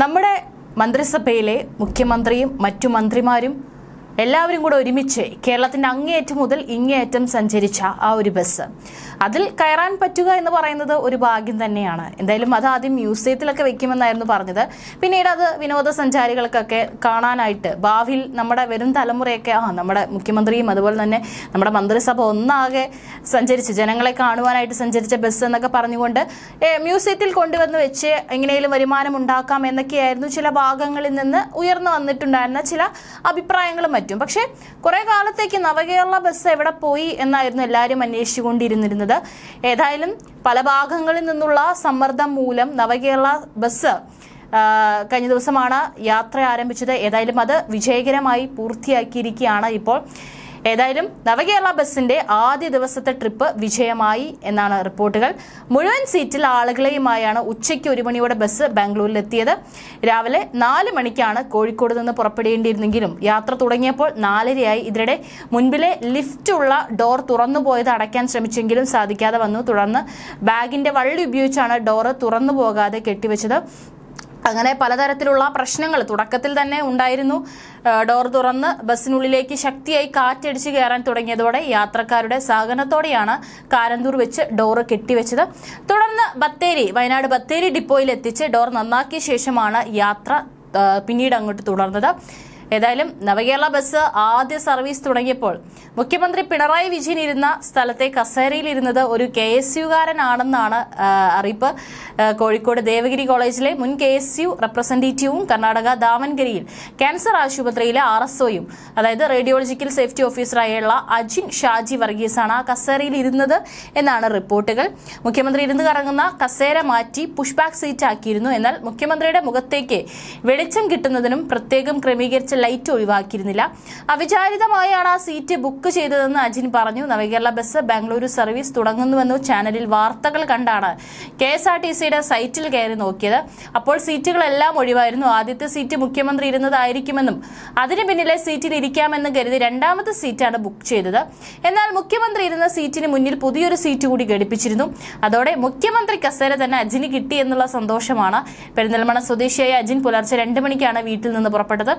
നമ്മുടെ മന്ത്രിസഭയിലെ മുഖ്യമന്ത്രിയും മറ്റു മന്ത്രിമാരും എല്ലാവരും കൂടെ ഒരുമിച്ച് കേരളത്തിന്റെ അങ്ങേയറ്റം മുതൽ ഇങ്ങേയറ്റം സഞ്ചരിച്ച ആ ഒരു ബസ് അതിൽ കയറാൻ പറ്റുക എന്ന് പറയുന്നത് ഒരു ഭാഗ്യം തന്നെയാണ്. എന്തായാലും അത് ആദ്യം മ്യൂസിയത്തിലൊക്കെ വെക്കുമെന്നായിരുന്നു പറഞ്ഞത്. പിന്നീട് അത് വിനോദസഞ്ചാരികൾക്കൊക്കെ കാണാനായിട്ട് ഭാവിയിൽ നമ്മുടെ വരും തലമുറയൊക്കെ ആ നമ്മുടെ മുഖ്യമന്ത്രിയും അതുപോലെ തന്നെ നമ്മുടെ മന്ത്രിസഭ ഒന്നാകെ സഞ്ചരിച്ച് ജനങ്ങളെ കാണുവാനായിട്ട് സഞ്ചരിച്ച ബസ് എന്നൊക്കെ പറഞ്ഞുകൊണ്ട് മ്യൂസിയത്തിൽ കൊണ്ടുവന്ന് വെച്ച് എങ്ങനെയും വരുമാനം ഉണ്ടാക്കാം എന്നൊക്കെയായിരുന്നു ചില ഭാഗങ്ങളിൽ നിന്ന് ഉയർന്നു വന്നിട്ടുണ്ടായിരുന്ന ചില അഭിപ്രായങ്ങളും മറ്റും. പക്ഷേ കുറെ കാലത്തേക്ക് നവകേരള ബസ് എവിടെ പോയി എന്നായിരുന്നു എല്ലാവരും അന്വേഷിച്ചുകൊണ്ടിരുന്നിരുന്നത് ഏതായാലും പല ഭാഗങ്ങളിൽ നിന്നുള്ള സമ്മർദ്ദം മൂലം നവകേരള ബസ് കഴിഞ്ഞ ദിവസമാണ് യാത്ര ആരംഭിച്ചത്. ഏതായാലും അത് വിജയകരമായി പൂർത്തിയാക്കിയിരിക്കുകയാണ് ഇപ്പോൾ. ഏതായാലും നവകേരള ബസിന്റെ ആദ്യ ദിവസത്തെ ട്രിപ്പ് വിജയമായി എന്നാണ് റിപ്പോർട്ടുകൾ. മുഴുവൻ സീറ്റിൽ ആളുകളെയുമായാണ് ഉച്ചയ്ക്ക് ഒരു മണിയോടെ ബസ് ബാംഗ്ലൂരിൽ എത്തിയത് രാവിലെ നാല് മണിക്കാണ് കോഴിക്കോട് നിന്ന് പുറപ്പെടേണ്ടിയിരുന്നെങ്കിലും യാത്ര തുടങ്ങിയപ്പോൾ നാലരയായി. ഇതിനിടെ മുൻപിലെ ലിഫ്റ്റ് ഉള്ള ഡോർ തുറന്നു പോയത് അടയ്ക്കാൻ ശ്രമിച്ചെങ്കിലും സാധിക്കാതെ വന്നു. തുടർന്ന് ബാഗിന്റെ വള്ളി ഉപയോഗിച്ചാണ് ഡോറ് തുറന്നു പോകാതെ കെട്ടിവെച്ചത്. അങ്ങനെ പലതരത്തിലുള്ള പ്രശ്നങ്ങൾ തുടക്കത്തിൽ തന്നെ ഉണ്ടായിരുന്നു. ഡോർ തുറന്ന് ബസ്സിനുള്ളിലേക്ക് ശക്തിയായി കാറ്റടിച്ച് കയറാൻ തുടങ്ങിയതോടെ യാത്രക്കാരുടെ സഹകരണത്തോടെയാണ് കാരന്തൂർ വെച്ച് ഡോറ് കെട്ടിവെച്ചത്. തുടർന്ന് ബത്തേരി വയനാട് ബത്തേരി ഡിപ്പോയിൽ എത്തിച്ച് ഡോർ നന്നാക്കിയ ശേഷമാണ് യാത്ര പിന്നീട് അങ്ങോട്ട് തുടർന്നത്. ഏതായാലും നവകേരള ബസ് ആദ്യ സർവീസ് തുടങ്ങിയപ്പോൾ മുഖ്യമന്ത്രി പിണറായി വിജയൻ ഇരുന്ന സ്ഥലത്തെ കസേരയിൽ ഇരുന്നത് ഒരു കെ എസ് യുകാരനാണെന്നാണ് അറിയിപ്പ്. കോഴിക്കോട് ദേവഗിരി കോളേജിലെ മുൻ കെ എസ് യു റെപ്രസെന്റേറ്റീവും കർണാടക ദാവൻഗരിയിൽ ക്യാൻസർ ആശുപത്രിയിലെ ആർ എസ് ഒയും അതായത് റേഡിയോളജിക്കൽ സേഫ്റ്റി ഓഫീസറായുള്ള അജിൻ ഷാജി വർഗീസാണ് ആ കസേരയിൽ ഇരുന്നത് എന്നാണ് റിപ്പോർട്ടുകൾ. മുഖ്യമന്ത്രി ഇരുന്ന് കറങ്ങുന്ന കസേര മാറ്റി പുഷ്പാക് ബാക്ക് സീറ്റ് ആക്കിയിരുന്നു എന്നാൽ മുഖ്യമന്ത്രിയുടെ മുഖത്തേക്ക് വെളിച്ചം കിട്ടുന്നതിനും പ്രത്യേകം ക്രമീകരിച്ച ലൈറ്റ് ഒഴിവാക്കിയിരുന്നില്ല. അവിചാരിതമായാണ് ആ സീറ്റ് ബുക്ക് ചെയ്തതെന്ന് അജിൻ പറഞ്ഞു. നവകേരള ബസ് ബാംഗ്ലൂരു സർവീസ് തുടങ്ങുന്നുവെന്നു ചാനലിൽ വാർത്തകൾ കണ്ടാണ് കെ എസ് ആർ ടി സിയുടെ സൈറ്റിൽ കയറി നോക്കിയത്. അപ്പോൾ സീറ്റുകളെല്ലാം ഒഴിവായിരുന്നു. ആദ്യത്തെ സീറ്റ് മുഖ്യമന്ത്രി ഇരുന്നതായിരിക്കുമെന്നും അതിന് പിന്നിലെ സീറ്റിൽ ഇരിക്കാമെന്ന് കരുതി രണ്ടാമത്തെ സീറ്റാണ് ബുക്ക് ചെയ്തത്. എന്നാൽ മുഖ്യമന്ത്രി ഇരുന്ന സീറ്റിന് മുന്നിൽ പുതിയൊരു സീറ്റ് കൂടി ഘടിപ്പിച്ചിരുന്നു. അതോടെ മുഖ്യമന്ത്രി കസേര തന്നെ അജിന് കിട്ടി എന്നുള്ള സന്തോഷമാണ്. പെരിന്തൽമണ്ണ സ്വദേശിയായ അജിൻ പുലർച്ചെ രണ്ട് മണിക്കാണ് വീട്ടിൽ നിന്ന് പുറപ്പെട്ടത്.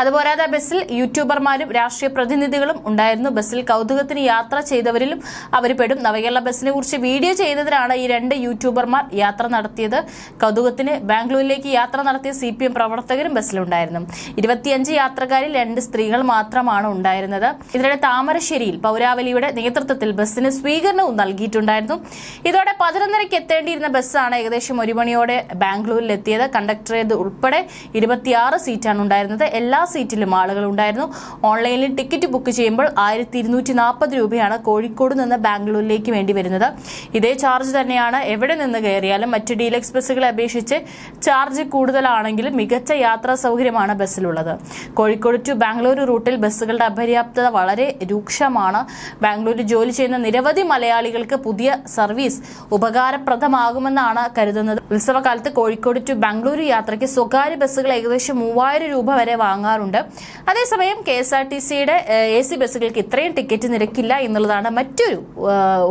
അതുപോരാതെ ബസ്സിൽ യൂട്യൂബർമാരും രാഷ്ട്രീയ പ്രതിനിധികളും ഉണ്ടായിരുന്നു. ബസ്സിൽ കൗതുകത്തിന് യാത്ര ചെയ്തവരിലും അവർ പെടും. നവകേരള ബസ്സിനെ കുറിച്ച് വീഡിയോ ചെയ്തതിനാണ് ഈ രണ്ട് യൂട്യൂബർമാർ യാത്ര നടത്തിയത്. കൗതുകത്തിന് ബാംഗ്ലൂരിലേക്ക് യാത്ര നടത്തിയ സി പി എം പ്രവർത്തകരും ബസ്സിലുണ്ടായിരുന്നു. ഇരുപത്തിയഞ്ച് യാത്രക്കാരിൽ രണ്ട് സ്ത്രീകൾ മാത്രമാണ് ഉണ്ടായിരുന്നത്. ഇതിനിടെ താമരശ്ശേരിയിൽ പൗരാവലിയുടെ നേതൃത്വത്തിൽ ബസ്സിന് സ്വീകരണവും നൽകിയിട്ടുണ്ടായിരുന്നു. ഇതോടെ പതിനൊന്നരയ്ക്ക് എത്തേണ്ടിയിരുന്ന ബസ്സാണ് ഏകദേശം ഒരു മണിയോടെ ബാംഗ്ലൂരിൽ എത്തിയത് കണ്ടക്ടറേത് ഉൾപ്പെടെ ഇരുപത്തിയാറ് സീറ്റാണ് ഉണ്ടായിരുന്നത്. എല്ലാ സീറ്റിലും ആളുകൾ ഉണ്ടായിരുന്നു ഓൺലൈനിൽ ടിക്കറ്റ് ബുക്ക് ചെയ്യുമ്പോൾ ആയിരത്തി ഇരുന്നൂറ്റി നാൽപ്പത് രൂപയാണ് കോഴിക്കോട് നിന്ന് ബാംഗ്ലൂരിലേക്ക് വേണ്ടി വരുന്നത്. ഇതേ ചാർജ് തന്നെയാണ് എവിടെ നിന്ന് കയറിയാലും മറ്റ് ഡീലക്സ് ബസ്സുകളെ അപേക്ഷിച്ച് ചാർജ് കൂടുതലാണെങ്കിലും മികച്ച യാത്രാ സൗകര്യമാണ് ബസ്സിലുള്ളത്. കോഴിക്കോട് ടു ബാംഗ്ലൂർ റൂട്ടിൽ ബസ്സുകളുടെ അപര്യാപ്തത വളരെ രൂക്ഷമാണ്. ബാംഗ്ലൂരിൽ ജോലി ചെയ്യുന്ന നിരവധി മലയാളികൾക്ക് പുതിയ സർവീസ് ഉപകാരപ്രദമാകുമെന്നാണ് കരുതുന്നത്. ഉത്സവകാലത്ത് കോഴിക്കോട് ടു ബാംഗ്ലൂർ യാത്രയ്ക്ക് സ്വകാര്യ ബസ്സുകൾ ഏകദേശം മൂവായിരം രൂപ വരെ വാങ്ങാറുണ്ട് അതേസമയം കെ എസ് ആർ ടി സിയുടെ എ സി ബസ്സുകൾക്ക് ഇത്രയും ടിക്കറ്റ് നിരക്കില്ല എന്നുള്ളതാണ് മറ്റൊരു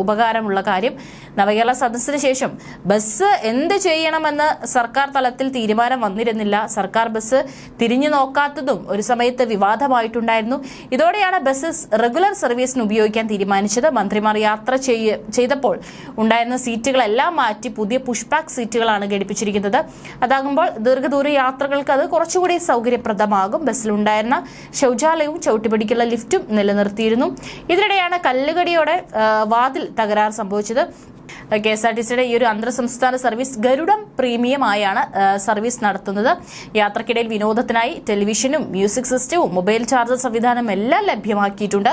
ഉപകാരമുള്ള കാര്യം. നവകേരള സദസ്സിന് ശേഷം ബസ് എന്ത് ചെയ്യണമെന്ന് സർക്കാർ തലത്തിൽ തീരുമാനം വന്നിരുന്നില്ല. സർക്കാർ ബസ് തിരിഞ്ഞു നോക്കാത്തതും ഒരു സമയത്ത് വിവാദമായിട്ടുണ്ടായിരുന്നു. ഇതോടെയാണ് ബസ് റെഗുലർ സർവീസിന് ഉപയോഗിക്കാൻ തീരുമാനിച്ചത്. മന്ത്രിമാർ യാത്ര ചെയ്തപ്പോൾ ഉണ്ടായിരുന്ന സീറ്റുകളെല്ലാം മാറ്റി പുതിയ പുഷ്പാക് സീറ്റുകളാണ് ഘടിപ്പിച്ചിരിക്കുന്നത്. അതാകുമ്പോൾ ദീർഘദൂര യാത്രകൾക്ക് അത് കുറച്ചുകൂടി സൗകര്യപ്രദമാകും. ബസ്സിലുണ്ടായിരുന്ന ശൗചാലയവും ചവിട്ടിപ്പിടിക്കുള്ള ലിഫ്റ്റും നിലനിർത്തിയിരുന്നു. ഇതിനിടെയാണ് കല്ലുകടിയോടെ വാതിൽ തകരാർ സംഭവിച്ചത്. കെ എസ് ആർ ടി സിയുടെ ഈ ഒരു അന്തർ സംസ്ഥാന സർവീസ് ഗരുഡം പ്രീമിയം ആയാണ് സർവീസ് നടത്തുന്നത്. യാത്രക്കിടയിൽ വിനോദത്തിനായി ടെലിവിഷനും മ്യൂസിക് സിസ്റ്റവും മൊബൈൽ ചാർജർ സംവിധാനം എല്ലാം ലഭ്യമാക്കിയിട്ടുണ്ട്.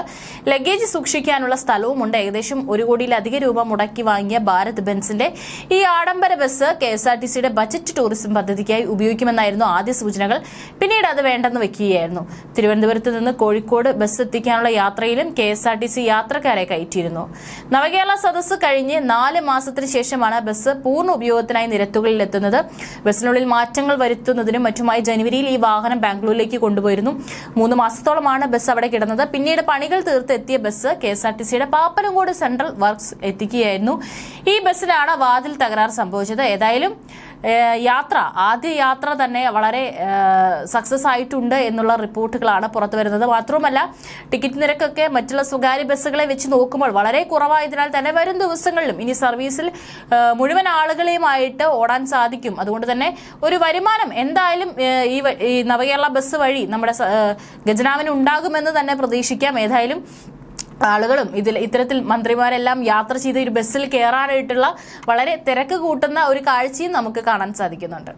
ലഗേജ് സൂക്ഷിക്കാനുള്ള സ്ഥലവുമുണ്ട്. ഏകദേശം ഒരു കോടിയിലധികം രൂപ മുടക്കി വാങ്ങിയ ഭാരത് ബെൻസിന്റെ ഈ ആഡംബര bus K S R T സിയുടെ ബജറ്റ് ടൂറിസം പദ്ധതിക്കായി ഉപയോഗിക്കുമെന്നായിരുന്നു ആദ്യ സൂചനകൾ. പിന്നീട് അത് വേണ്ടെന്ന് വെക്കുകയായിരുന്നു. തിരുവനന്തപുരത്ത് നിന്ന് കോഴിക്കോട് ബസ് എത്തിക്കാനുള്ള യാത്രയിലും K S R T C യാത്രക്കാരെ കയറ്റിയിരുന്നു. നവകേരള സദസ്സ് കഴിഞ്ഞ് നാല് മാസത്തിന് ശേഷമാണ് ബസ് പൂർണ ഉപയോഗത്തിനായി നിരത്തുകളിൽ എത്തുന്നത്. ബസ്സിനുള്ളിൽ മാറ്റങ്ങൾ വരുത്തുന്നതിനും മറ്റുമായി ജനുവരിയിൽ ഈ വാഹനം ബാംഗ്ലൂരിലേക്ക് കൊണ്ടുപോയിരുന്നു. മൂന്ന് മാസത്തോളമാണ് ബസ് അവിടെ കിടന്നത്. പിന്നീട് പണികൾ തീർത്ത് എത്തിയ bus K S R T സിയുടെ പാപ്പനംകോട് സെൻട്രൽ വർക്ക്സ് എത്തിക്കുകയായിരുന്നു. ഈ ബസ്സിലാണ് വാതിൽ തകരാർ സംഭവിച്ചത്. ഏതായാലും യാത്ര ആദ്യ യാത്ര തന്നെ വളരെ സക്സസ് ആയിട്ടുണ്ട് എന്നുള്ള റിപ്പോർട്ടുകളാണ് പുറത്തു വരുന്നത്. മാത്രവുമല്ല ടിക്കറ്റ് നിരക്കൊക്കെ മറ്റുള്ള സ്വകാര്യ ബസ്സുകളെ വെച്ച് നോക്കുമ്പോൾ വളരെ കുറവായതിനാൽ തന്നെ വരും ദിവസങ്ങളിലും ഇനി സർവീസിൽ മുഴുവൻ ആളുകളെയുമായിട്ട് ഓടാൻ സാധിക്കും. അതുകൊണ്ട് തന്നെ ഒരു വരുമാനം എന്തായാലും ഈ നവകേരള ബസ് വഴി നമ്മുടെ ഗജനാവിന് ഉണ്ടാകുമെന്ന് തന്നെ പ്രതീക്ഷിക്കാം. ഏതായാലും ആളുകളും ഇതിൽ ഇത്തരത്തിൽ മന്ത്രിമാരെല്ലാം യാത്ര ചെയ്ത് ഒരു ബസ്സിൽ കയറാനായിട്ടുള്ള വളരെ തിരക്ക് കൂട്ടുന്ന ഒരു കാഴ്ചയും നമുക്ക് കാണാൻ സാധിക്കുന്നുണ്ട്.